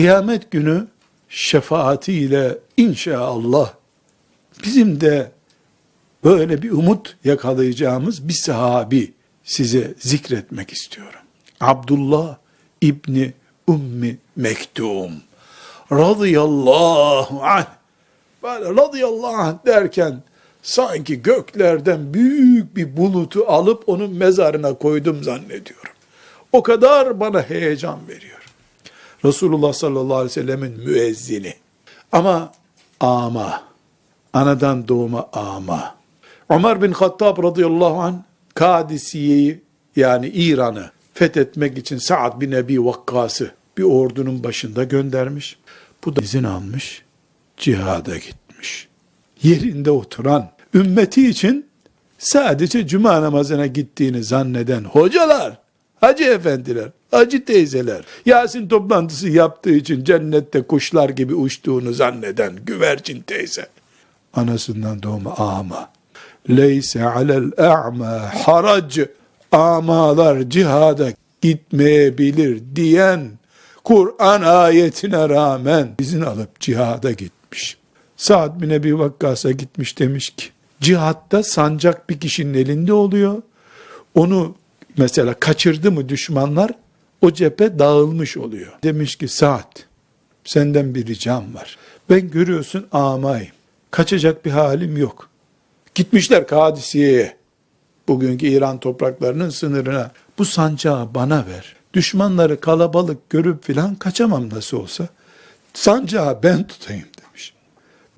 Kıyamet günü şefaatiyle inşallah bizim de böyle bir umut yakalayacağımız bir sahabi size zikretmek istiyorum. Abdullah İbni Ummi Mektum radıyallahu anh böyle radıyallahu anh derken sanki göklerden büyük bir bulutu alıp onun mezarına koydum zannediyorum. O kadar bana heyecan veriyor. Resulullah sallallahu aleyhi ve sellemin müezzini. Ama ama, anadan doğma ama. Ömer bin Hattab radıyallahu anh, Kadisiye'yi yani İran'ı fethetmek için Sa'd bin Ebi Vakkas'ı bir ordunun başında göndermiş. Bu da izin almış, cihada gitmiş. Yerinde oturan, ümmeti için sadece cuma namazına gittiğini zanneden hocalar, hacı efendiler, hacı teyzeler, Yasin toplantısı yaptığı için cennette kuşlar gibi uçtuğunu zanneden güvercin teyze, anasından doğma ama, leyse alel a'ma harac, amalar cihada gitmeyebilir diyen, Kur'an ayetine rağmen izin alıp cihada gitmiş. Sa'd bin Ebi Vakkas'a gitmiş demiş ki, cihatta sancak bir kişinin elinde oluyor. Onu mesela kaçırdı mı düşmanlar, o cephe dağılmış oluyor. Demiş ki Sa'd, senden bir ricam var. Ben görüyorsun amayım. Kaçacak bir halim yok. Gitmişler Kadisiye'ye. Bugünkü İran topraklarının sınırına. Bu sancağı bana ver. Düşmanları kalabalık görüp filan kaçamam nasıl olsa. Sancağı ben tutayım demiş.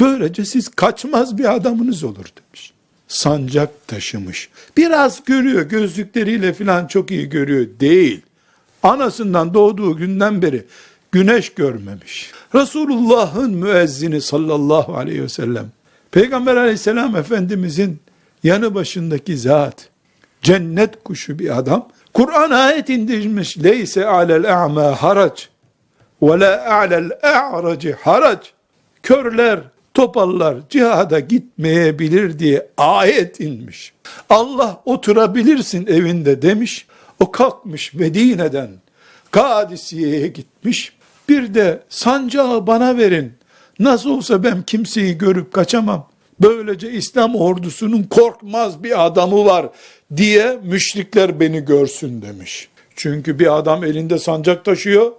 Böylece siz kaçmaz bir adamınız olur demiş. Sancak taşımış. Biraz görüyor gözlükleriyle filan çok iyi görüyor değil. Anasından doğduğu günden beri güneş görmemiş. Resulullah'ın müezzini sallallahu aleyhi ve sellem. Peygamber aleyhisselam efendimizin yanı başındaki zat. Cennet kuşu bir adam. Kur'an ayet indirmiş. Leyse alel a'ma harac ve la a'lel a'raci harac. Körler, topallar cihada gitmeyebilir diye ayet inmiş. Allah oturabilirsin evinde demiş. O kalkmış Medine'den Kadisiye'ye gitmiş. Bir de sancağı bana verin. Nasıl olsa ben kimseyi görüp kaçamam. Böylece İslam ordusunun korkmaz bir adamı var diye müşrikler beni görsün demiş. Çünkü bir adam elinde sancak taşıyor.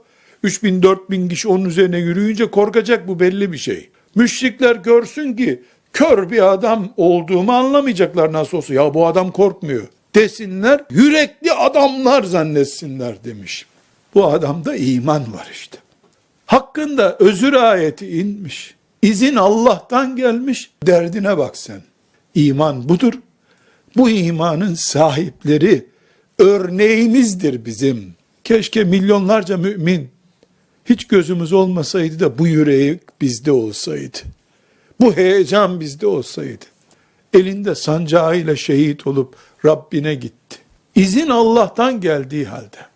3000 4000 kişi onun üzerine yürüyünce korkacak bu belli bir şey. Müşrikler görsün ki kör bir adam olduğumu anlamayacaklar nasıl olsa. Ya bu adam korkmuyor desinler. Yürekli adamlar zannetsinler demiş. Bu adamda iman var işte. Hakkında özür ayeti inmiş. İzin Allah'tan gelmiş. Derdine bak sen. İman budur. Bu imanın sahipleri örneğimizdir bizim. Keşke milyonlarca mümin hiç gözümüz olmasaydı da bu yüreği bizde olsaydı. Bu heyecan bizde olsaydı. Elinde sancağıyla şehit olup Rabbine gitti. İzin Allah'tan geldiği halde.